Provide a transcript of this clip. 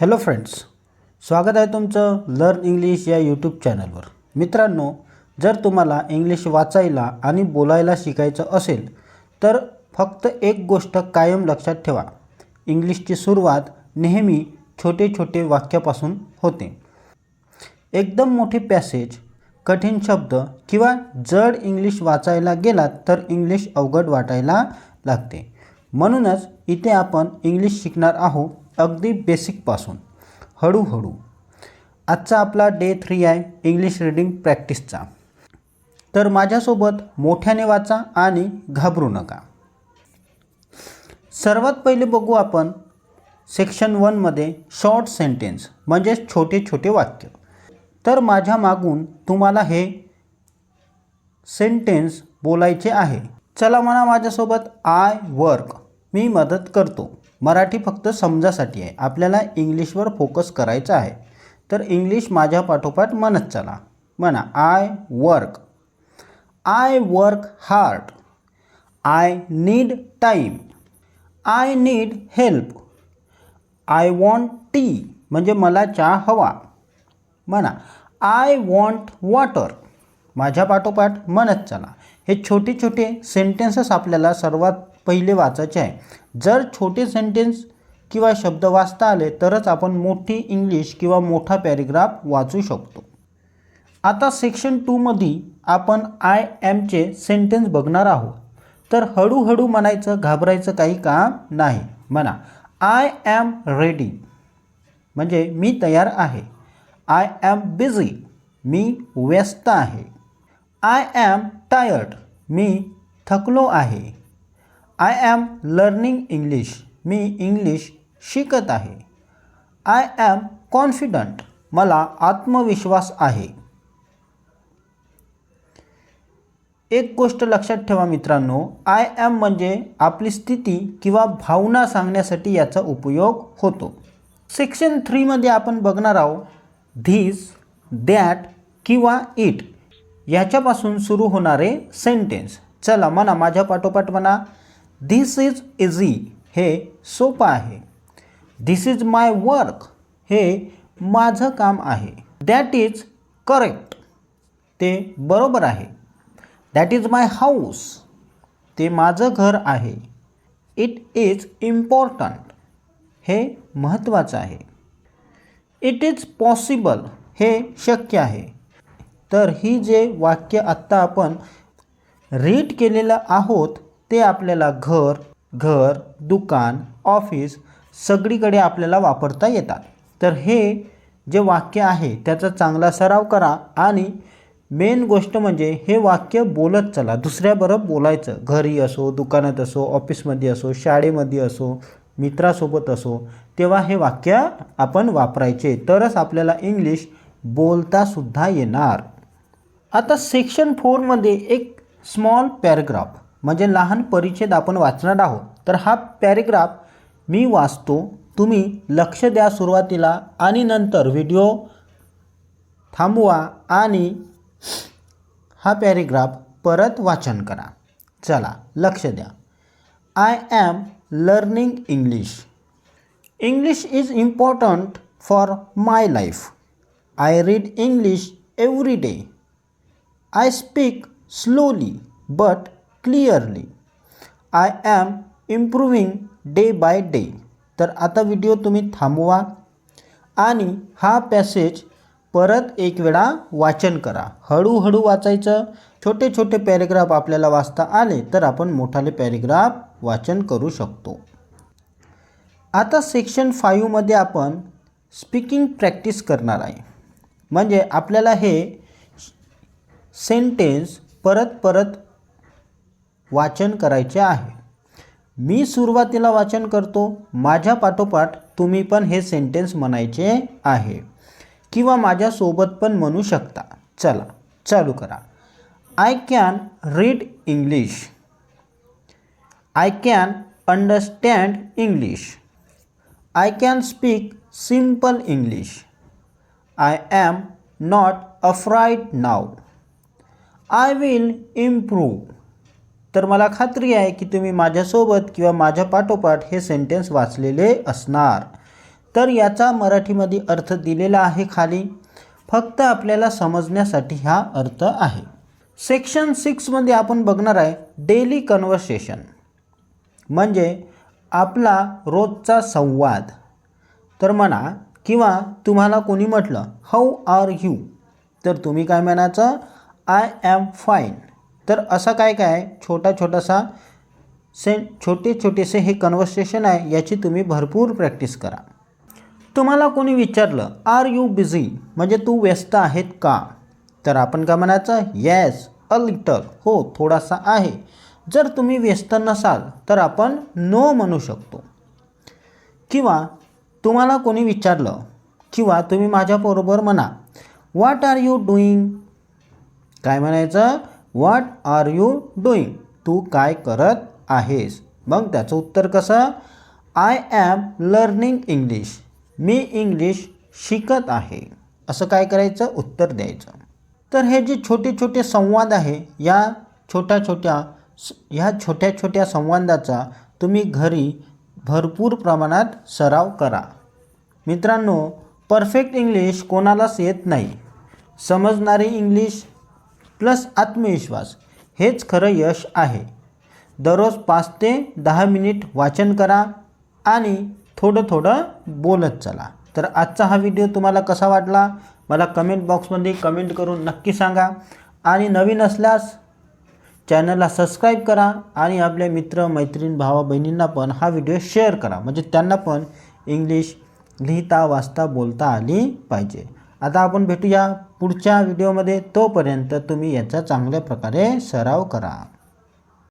Hello friends स्वागत आहे तुमचं लर्न इंग्लिश या यूट्यूब चॅनलवर. मित्रांनो जर तुम्हाला इंग्लिश वाचायला आणि बोलायला शिकायचं असेल तर फक्त एक गोष्ट कायम लक्षात ठेवा. इंग्लिशची सुरुवात नेहमी छोटे छोटे वाक्यापासून होते. एकदम मोठे पॅसेज कठीण शब्द किंवा जड इंग्लिश वाचायला गेलात तर इंग्लिश अवघड वाटायला लागते. म्हणूनच इथे आपण इंग्लिश शिकणार आहोत. अगदी बेसिकपासून हळूहळू. आजचा आपला डे थ्री आहे इंग्लिश रीडिंग प्रॅक्टिसचा तर माझ्यासोबत मोठ्याने वाचा आणि घाबरू नका. सर्वात पहिले बघू आपण सेक्शन वनमध्ये शॉर्ट सेंटेन्स म्हणजेच छोटे छोटे वाक्य. तर माझ्या मागून तुम्हाला हे सेंटेन्स बोलायचे आहे. चला म्हणा माझ्यासोबत आय वर्क मी मदत करतो. मराठी फक्त समजासाठी आहे. आपल्याला इंग्लिशवर फोकस करायचा आहे. तर इंग्लिश माझ्या पाठोपाठ म्हणत चला. म्हणा I work I work hard I need time I need help I want tea म्हणजे मला चहा हवा. म्हणा आय वॉन्ट वॉटर माझ्या पाठोपाठ म्हणत चला. हे छोटे छोटे सेंटेन्सेस आपल्याला सर्वात पहिले वाचायचे आहे. जर छोटे सेंटेन्स किंवा शब्द वाचता आले तरच आपण मोठी इंग्लिश किंवा मोठा पॅरेग्राफ वाचू शकतो. आता सेक्शन टूमध्ये आपण आय ॲमचे सेंटेन्स बघणार आहोत. तर हळूहळू म्हणायचं घाबरायचं काही काम नाही. म्हणा आय ॲम रेडी म्हणजे मी तयार आहे. आय ॲम बिझी मी व्यस्त आहे. आय ॲम टायर्ड मी थकलो आहे. आय ॲम लर्निंग इंग्लिश मी इंग्लिश शिकत आहे. आय ॲम कॉन्फिडंट मला आत्मविश्वास आहे. एक गोष्ट लक्षात ठेवा मित्रांनो. आय ॲम म्हणजे आपली स्थिती किंवा भावना सांगण्यासाठी याचा उपयोग होतो. सेक्शन थ्रीमध्ये आपण बघणार आहोत धीस दॅट किंवा इट याच्यापासून सुरू होणारे सेंटेन्स चला म्हणा माझ्या पाठोपाठ म्हणा. धिस इज इझी हे सोपं आहे. धिस इज माय वर्क हे माझं काम आहे. दॅट इज करेक्ट ते बरोबर आहे. दॅट इज माय हाऊस ते माझं घर आहे. इट इज इम्पॉर्टंट हे महत्त्वाचं आहे. इट इज पॉसिबल हे शक्य आहे. तर ही जे वाक्य आत्ता आपण रीड केलेलं आहोत ते आपल्याला घर घर दुकान ऑफिस सगळीकडे आपल्याला वापरता येतात. तर हे जे वाक्य आहे त्याचा चांगला सराव करा आणि मेन गोष्ट म्हणजे हे वाक्य बोलत चला. दुसऱ्याबरोबर बोलायचं. घरी असो दुकानात असो ऑफिसमध्ये असो शाळेमध्ये असो मित्रासोबत असो तेव्हा हे वाक्य आपण वापरायचे. तरच आपल्याला इंग्लिश बोलतासुद्धा येणार. आता सेक्शन फोरमध्ये एक स्मॉल पॅरेग्राफ म्हणजे लहान परिच्छेद आपण वाचणार आहोत. तर हा पॅरेग्राफ मी वाचतो. तुम्ही लक्ष द्या सुरुवातीला आणि नंतर व्हिडिओ थांबवा आणि हा पॅरेग्राफ परत वाचन करा. चला लक्ष द्या. I am learning English English is important for my life I read English every day I speak slowly but clearly. I am improving day by day तर आता व्हिडिओ तुम्ही थांबवा आणि हा पॅसेज परत एक वेळा वाचन करा. हळूहळू वाचायचं. छोटे छोटे पॅरेग्राफ आपल्याला वाचता आले तर आपण मोठाले पॅरेग्राफ वाचन करू शकतो. आता सेक्शन फाईव्हमध्ये आपण स्पीकिंग प्रॅक्टिस करणार आहे. म्हणजे आपल्याला हे सेंटेन्स परत परत वाचन करायचे आहे. मी सुरुवातीला वाचन करतो माझ्या पाठोपाठ तुम्ही पण हे सेंटेन्स म्हणायचे आहे. किंवा माझ्यासोबत पण म्हणू शकता. चला चालू करा. I can read English I can understand English I can speak simple English I am not afraid now I will improve तर मला खात्री आहे की तुम्ही माझ्यासोबत किंवा माझ्या पाठोपाठ हे सेंटेन्स वाचलेले असणार. तर याचा मराठीमध्ये अर्थ दिलेला आहे खाली. फक्त आपल्याला समजण्यासाठी हा अर्थ आहे. सेक्शन सिक्समध्ये आपण बघणार आहे डेली कन्व्हर्सेशन म्हणजे आपला रोजचा संवाद. तर म्हणा किंवा तुम्हाला कोणी म्हटलं हाऊ आर यू तर तुम्ही काय म्हणायचं? आय ॲम फाईन तर असं काय काय छोटा छोटासा से छोटे छोटेसे हे कन्व्हर्सेशन आहे याची तुम्ही भरपूर प्रॅक्टिस करा. तुम्हाला कोणी विचारलं आर यू बिझी म्हणजे तू व्यस्त आहेत का? तर आपण काय म्हणायचं? येस अ लिटल हो थोडासा आहे. जर तुम्ही व्यस्त नसाल तर आपण नो म्हणू शकतो. किंवा तुम्हाला कोणी विचारलं किंवा तुम्ही माझ्याबरोबर म्हणा व्हॉट आर यू डुईंग काय म्हणायचं? व्हॉट आर यू डुईंग तू काय करत आहेस? मग त्याचं उत्तर कसं? आय ॲम लर्निंग इंग्लिश मी इंग्लिश शिकत आहे. असं काय करायचं? उत्तर द्यायचं. तर हे जे छोटे छोटे संवाद आहे या छोट्या छोट्या ह्या छोट्या छोट्या संवादाचा तुम्ही घरी भरपूर प्रमाणात सराव करा. मित्रांनो परफेक्ट इंग्लिश कोणालाच येत नाही. समजणारी इंग्लिश प्लस आत्मविश्वास हेच खरं यश आहे. दररोज पाच ते दहा मिनिट वाचन करा आणि थोडं थोडं बोलत चला. तर आजचा हा व्हिडिओ तुम्हाला कसा वाटला? मला कमेंट बॉक्समध्ये कमेंट करून नक्की सांगा. आणि नवीन असल्यास चॅनलला सबस्क्राईब करा आणि आपल्या मित्र मैत्रीण भावा बहिणींना पण हा व्हिडिओ शेअर करा. म्हणजे त्यांना पण इंग्लिश लिहिता वाचता बोलता आली पाहिजे. आता आपण भेटूया पुढच्या व्हिडिओमध्ये तोपर्यंत तुम्ही याचा चांगल्या प्रकारे सराव करा.